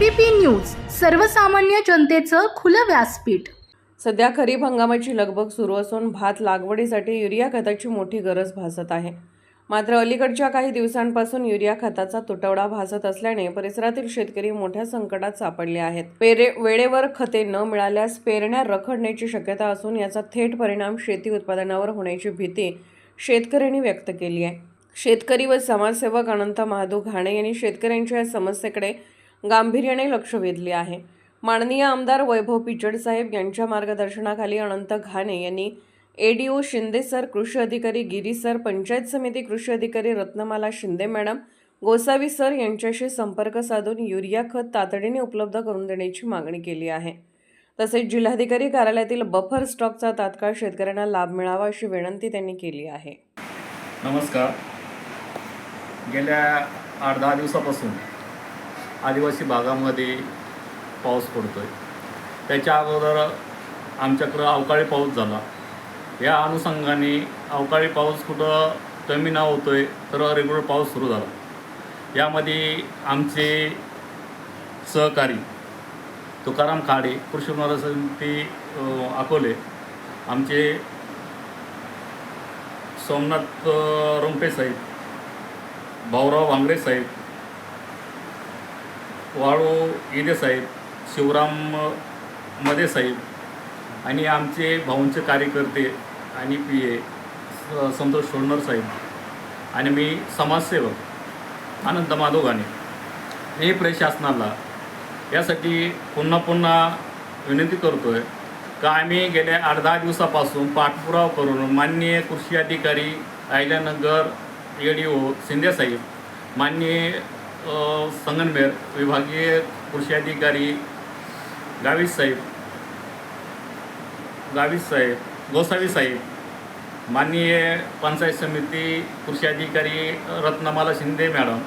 ABP news सर्वसामान्य जनतेचं खुलं व्यासपीठ. सध्या खरीप हंगामाची लगबग सुरू असून भात लागवडीसाठी युरिया खताची मोठी गरज भासत आहे. मात्र अलीकडच्या काही दिवसांपासून युरिया खताचा तुटवडा भासत असल्याने परिसरातील शेतकरी मोठ्या संकटात सापडले आहेत. पेरे वेळेवर खते न मिळाल्यास पेरण्या रखडण्याची शक्यता असून याचा थेट परिणाम शेती उत्पादनावर होण्याची भीती शेतकऱ्यांनी व्यक्त केली आहे. शेतकरी व समाजसेवक अनंत महादू घाणे यांनी शेतकऱ्यांच्या या समस्येकडे गांभीर्याने लक्ष वेधले आहे. माननीय आमदार वैभव पिचड साहेब यांच्या मार्गदर्शनाखाली अनंत घाणे यांनी A D O Shinde sir कृषी अधिकारी गिरी सर पंचायत समिती कृषी अधिकारी रत्नमाला शिंदे मॅडम गोसावी सर यांच्याशी संपर्क साधून युरिया खत तातडीने उपलब्ध करून देण्याची मागणी केली आहे. तसेच जिल्हाधिकारी कार्यालयातील बफर स्टॉकचा तात्काळ शेतकऱ्यांना लाभ मिळावा अशी विनंती त्यांनी केली आहे. नमस्कार. गेल्या आठ दहा दिवसापासून आदिवासी भागामध्ये पाऊस पडतो आहे त्याच्या अगोदर आमच्याकडं अवकाळी पाऊस झाला. या अनुषंगाने अवकाळी पाऊस कुठं कमी ना होतो आहे तर रेग्युलर पाऊस सुरू झाला. यामध्ये आमचे सहकारी तुकाराम खाडे कृषी उत्पन्न समिती अकोले आमचे सोमनाथ रोंपे रुंपे साहेब भाऊराव भांगरे साहेब वाळू इदे साहेब शिवराममध्ये मदे साहेब आणि आमचे भाऊंचे कार्यकर्ते आणि पी ए स- संतोष सोडणर साहेब आणि मी समाजसेवक अनंत माधव गाणे. हे प्रशासनाला यासाठी पुन्हा पुन्हा विनंती करतो आहे का आम्ही गेल्या आठ दहा दिवसापासून पाठपुरावा करून माननीय कृषी अधिकारी आयल्यानगर ए डी ओ शिंदेसाहेब माननीय संगनमेर विभागीय कृषी अधिकारी गावीस साहेब गावीस साहेब गोसावी साहेब माननीय पंचायत समिती कृषी अधिकारी रत्नमाला शिंदे मॅडम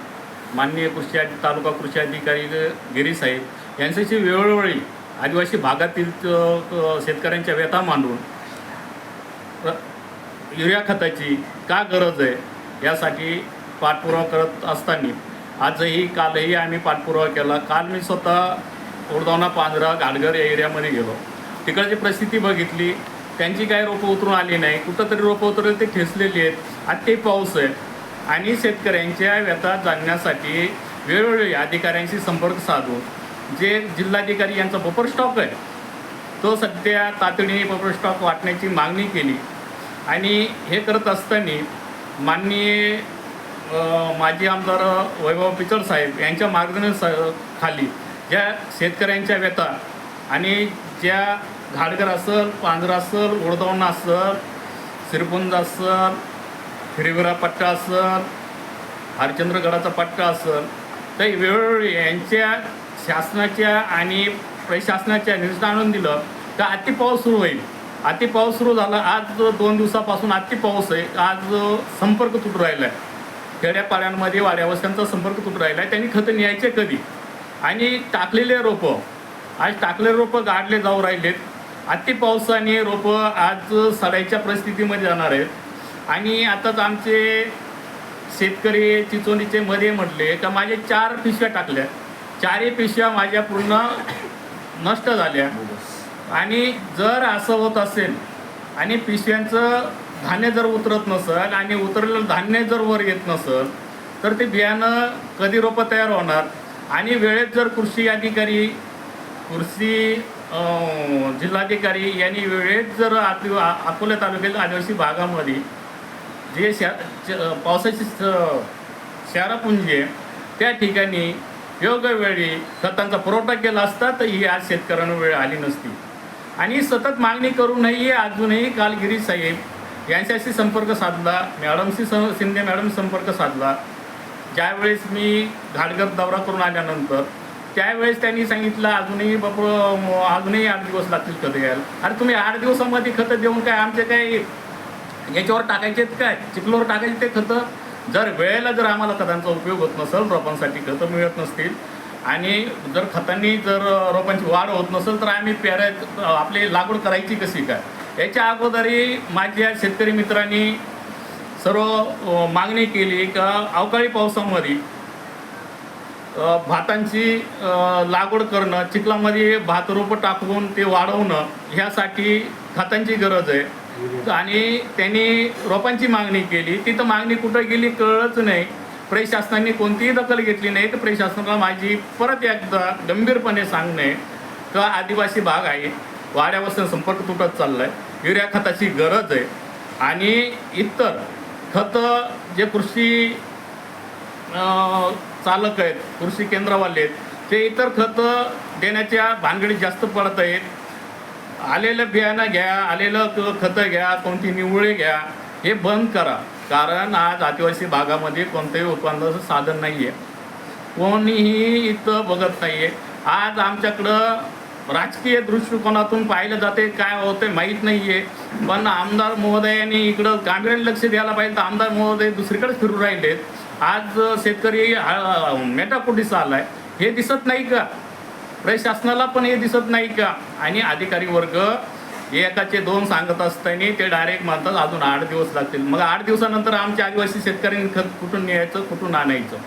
माननीय कृषी तालुका कृषी अधिकारी गिरी साहेब यांच्याशी वेळोवेळी आदिवासी भागातील शेतकऱ्यांच्या व्यथा मांडून र- युरिया खताची का गरज आहे यासाठी पाठपुरावा करत असताना आजही कालही आम्ही पाठपुरावा केला. काल मी स्वतः कोरदावना पांजरा घाटघर या एरियामध्ये गेलो. तिकडची परिस्थिती बघितली. त्यांची काही रोपं उतरून आली नाही. कुठंतरी रोपं उतरली ते ठेचलेली आहेत. आज पाऊस आहे. आणि शेतकऱ्यांच्या व्यथा जाणण्यासाठी वेळोवेळी अधिकाऱ्यांशी संपर्क साधून जे जिल्हाधिकारी यांचा बफर स्टॉक आहे तो सध्या तातडीने बफर स्टॉक वाटण्याची मागणी केली. आणि हे करत असताना माननीय माजी आमदार वैभव पिचड साहेब यांच्या मार्गदर्शन खाली ज्या शेतकऱ्यांच्या व्यथा आणि ज्या घाडगर असल पांजरा असल ओढदवणा असल श्रीपुंज असल हिरविरा पट्टा असल हरचंद्रगडाचा पट्टा असल तर वेळोवेळी यांच्या शासनाच्या आणि प्रशासनाच्या निर्देशन आणून दिलं तर अति पाऊस सुरू होईल. अति पाऊस सुरू झाला आज दोन दिवसापासून अति पाऊस आहे. आज संपर्क तुटू राहिला आहे खेड्यापाड्यांमध्ये वाड्या संपर्क तुटू राहिला आहे त्यांनी खतं न्यायचे कधी? आणि टाकलेले रोपं आज टाकलेले रोपं गाडले जाऊ राहिलेत. अति पावसाने रोपं आज सडायच्या परिस्थितीमध्ये जाणार आहेत. आणि आताच आमचे शेतकरी चिचोणीचे मध्ये म्हटले का माझे चार पिशव्या टाकल्या. चारही पिशव्या माझ्या पूर्ण नष्ट झाल्या. आणि जर असं होत असेल आणि पिशव्यांचं धान्य जर उतरत नसेल आणि उतरलेलं धान्य जर वर येत नसेल तर ते बियाणं कधी रोपं तयार होणार? आणि वेळेत जर कृषी अधिकारी कृषी जिल्हाधिकारी यांनी वेळेत जर आपली अकोला तालुक्यातील आदिवासी भागामध्ये जे शा पावसाची शारापुंजी आहे त्या ठिकाणी योग्य वेळी खतांचा पुरवठा केला असता तर ही आज शेतकऱ्यांना वेळ आली नसती. आणि सतत मागणी करूनही अजूनही कालगिरी साहेब यांच्याशी संपर्क साधला मॅडमशी स शिंदे मॅडम संपर्क साधला. ज्यावेळेस मी घाटघर दौरा करून आल्यानंतर त्यावेळेस त्यांनी सांगितलं अजूनही बाप अजूनही आठ दिवस लागतील खतं घ्यायला अरे तुम्ही आठ दिवसामध्ये खतं देऊन काय आमचे काय याच्यावर टाकायचे आहेत काय? चिखलावर टाकायचे ते खतं? जर वेळेला जर आम्हाला खतांचा उपयोग होत नसेल रोपांसाठी खतं मिळत नसतील आणि जर खतांनी जर रोपांची वाढ होत नसेल तर आम्ही पेराय आपली लागवड करायची कशी काय? याच्या अगोदरही माझ्या शेतकरी मित्रांनी सर्व मागणी केली का अवकाळी पावसामध्ये भातांची लागवड करणं चिखलामध्ये भात रोपं टाकून ते वाढवणं ह्यासाठी खतांची गरज आहे. आणि त्यांनी रोपांची मागणी केली. तिथं मागणी कुठं गेली कळलंच नाही. प्रशासनाने कोणतीही दखल घेतली नाही. तर प्रशासनाला माझी परत एकदा गंभीरपणे सांगणे का आदिवासी भाग आहे. वाड्यापासून संपर्क तुटत चाललाय. युरिया खताची गरज आहे. आणि इतर खतं जे कृषी चालक आहेत कृषी केंद्रवाले आहेत ते इतर खतं देण्याच्या भानगडीत जास्त पडत आहेत. आलेलं बियाणं घ्या आलेलं क- खतं घ्या कोणती निवळे घ्या हे बंद करा. कारण आज आदिवासी भागामध्ये कोणतंही उत्पादनाचं साधन नाही आहे कोणीही इथं बघत नाही आहे आज आमच्याकडं राजकीय दृष्टिकोनातून पाहिलं जाते काय होते माहीत नाही आहे पण आमदार महोदयांनी इकडं गांभीर्याने लक्ष द्यायला पाहिजे तर आमदार महोदय दुसरीकडे फिरू राहिलेत. आज शेतकरी हा- मेटाकुटीस आलाय. हे दिसत नाही का? प्रशासनाला पण हे दिसत नाही का? आणि अधिकारी वर्ग एकाचे दोन सांगत असताना ते डायरेक्ट म्हणतात अजून आठ दिवस लागतील. मग आठ दिवसानंतर आमच्या आदिवासी शेतकऱ्यांनी खत कुठून न्यायचं कुठून आणायचं?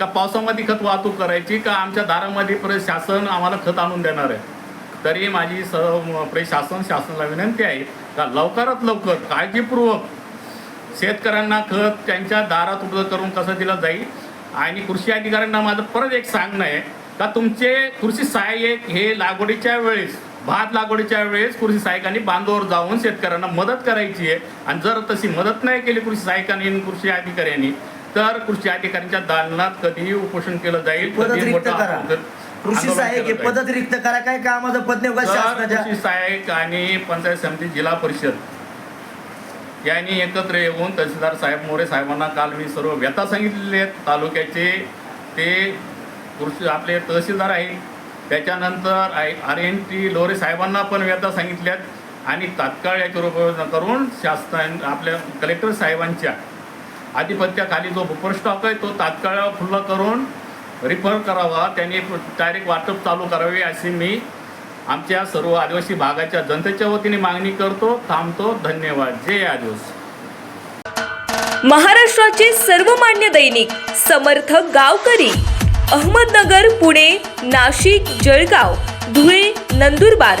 का पावसामध्ये खत वाहतूक करायची का आमच्या दारामध्ये प्रशासन आम्हाला खत आणून देणार आहे? तरी माझी सर्व प्रशासन शासनाला विनंती आहे का लवकरात लवकर काळजीपूर्वक शेतकऱ्यांना खत त्यांच्या दारात उपलब्ध करून कसं दिलं जाईल? आणि कृषी अधिकाऱ्यांना माझं परत एक सांगणं आहे का तुमचे कृषी सहाय्यक हे लागवडीच्या वेळेस भात लागवडीच्या वेळेस कृषी सहाय्यकांनी बांधावर जाऊन शेतकऱ्यांना मदत करायची आहे. आणि जर तशी मदत नाही केली कृषी सहाय्यकांनी कृषी अधिकाऱ्यांनी तर कृषी अधिकाऱ्यांच्या दालनात कधीही उपोषण केलं जाईल. रिक्त मोठं कृषी सहाय्यक हे. पदच रिक्त करा. काय कामाचं पद सहाय्यक आणि पंचायत समिती जिल्हा परिषद यांनी एकत्र येऊन तहसीलदार साहेब मोरे साहेबांना काल मी सर्व व्यथा सांगितलेले आहेत. तालुक्याचे ते कृषी आपले तहसीलदार आहेत त्याच्यानंतर आय आर एन टी लोरे साहेबांना पण व्यथा सांगितल्यात आणि तात्काळ याच्यावर उपाययोजना करून शासन आपल्या कलेक्टर साहेबांच्या आधिपत्याखाली जो बुपर स्टॉक आहे तो तात्काळ खुल्ला करून रिफर करावा त्यांनी डायरेक्ट वाटप चालू करावे अशी मी आमच्या सर्व आदिवासी भागाच्या जनतेच्या वतीने मागणी करतो थांबतो. धन्यवाद. जय आदिवासी. महाराष्ट्राचे सर्वमान्य दैनिक समर्थ गावकरी अहमदनगर पुणे नाशिक जळगाव धुळे नंदुरबार